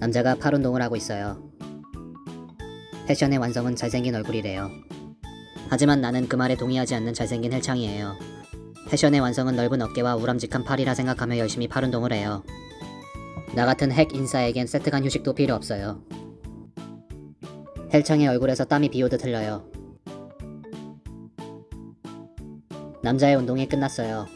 남자가 팔 운동을 하고 있어요. 패션의 완성은 잘생긴 얼굴이래요. 하지만 나는 그 말에 동의하지 않는 잘생긴 헬창이에요. 패션의 완성은 넓은 어깨와 우람직한 팔이라 생각하며 열심히 팔 운동을 해요. 나 같은 핵 인싸에겐 세트 간 휴식도 필요 없어요. 헬창의 얼굴에서 땀이 비오듯 흘러요. 남자의 운동이 끝났어요.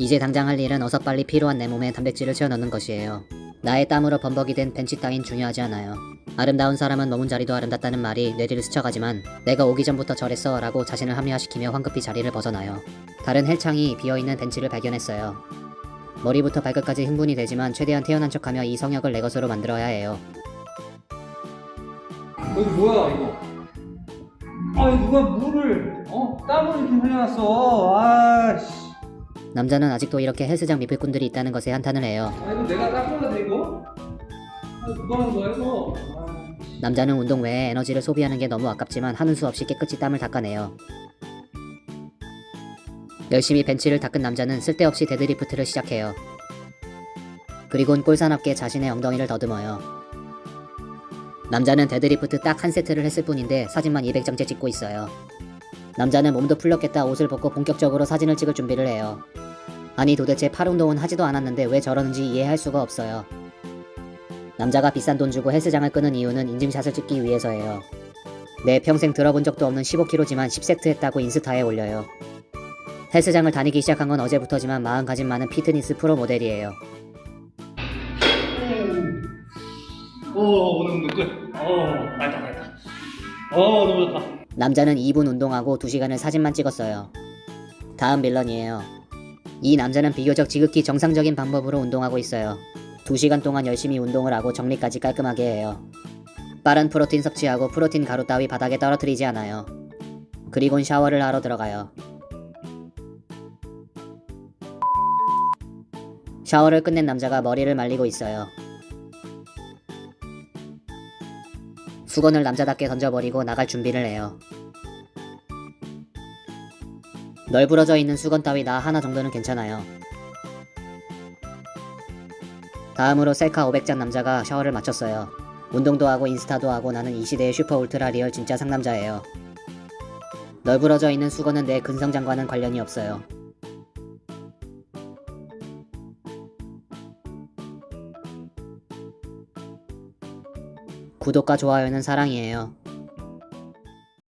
이제 당장 할 일은 어서 빨리 필요한 내 몸에 단백질을 채워 넣는 것이에요. 나의 땀으로 범벅이 된 벤치 따윈 중요하지 않아요. 아름다운 사람은 머문 자리도 아름답다는 말이 뇌리를 스쳐가지만 내가 오기 전부터 저랬어 라고 자신을 합리화시키며 황급히 자리를 벗어나요. 다른 헬창이 비어있는 벤치를 발견했어요. 머리부터 발끝까지 흥분이 되지만 최대한 태연한 척하며 이 성역을 내 것으로 만들어야 해요. 이거 뭐야 이거? 아 누가 물을 어 땀을 이렇게 흘려놨어? 아씨. 남자는 아직도 이렇게 헬스장 미필꾼들이 있다는 것에 한탄을 해요. 아 이거 내가 닦아야 돼 이거? 아 누가 하는 거야 이거? 아, 남자는 운동 외에 에너지를 소비하는 게 너무 아깝지만 하는 수 없이 깨끗이 땀을 닦아내요. 열심히 벤치를 닦은 남자는 쓸데없이 데드리프트를 시작해요. 그리곤 꼴사납게 자신의 엉덩이를 더듬어요. 남자는 데드리프트 딱 한 세트를 했을 뿐인데 사진만 200장째 찍고 있어요. 남자는 몸도 풀렸겠다 옷을 벗고 본격적으로 사진을 찍을 준비를 해요. 아니 도대체 팔 운동은 하지도 않았는데 왜 저러는지 이해할 수가 없어요. 남자가 비싼 돈 주고 헬스장을 끄는 이유는 인증샷을 찍기 위해서예요. 내 평생 들어본 적도 없는 15kg지만 10세트 했다고 인스타에 올려요. 헬스장을 다니기 시작한 건 어제부터지만 마음가짐 많은 피트니스 프로 모델이에요. 오 오늘 운동 끝. 어 알다 알다. 어 너무 좋다. 남자는 2분 운동하고 2시간을 사진만 찍었어요. 다음 빌런이에요. 이 남자는 비교적 지극히 정상적인 방법으로 운동하고 있어요. 2시간 동안 열심히 운동을 하고 정리까지 깔끔하게 해요. 빠른 프로틴 섭취하고 프로틴 가루 따위 바닥에 떨어뜨리지 않아요. 그리곤 샤워를 하러 들어가요. 샤워를 끝낸 남자가 머리를 말리고 있어요. 수건을 남자답게 던져버리고 나갈 준비를 해요. 널브러져 있는 수건 따위 나 하나 정도는 괜찮아요. 다음으로 셀카 500장 남자가 샤워를 마쳤어요. 운동도 하고 인스타도 하고 나는 이 시대의 슈퍼 울트라 리얼 진짜 상남자예요. 널브러져 있는 수건은 내 근성장과는 관련이 없어요. 구독과 좋아요는 사랑이에요.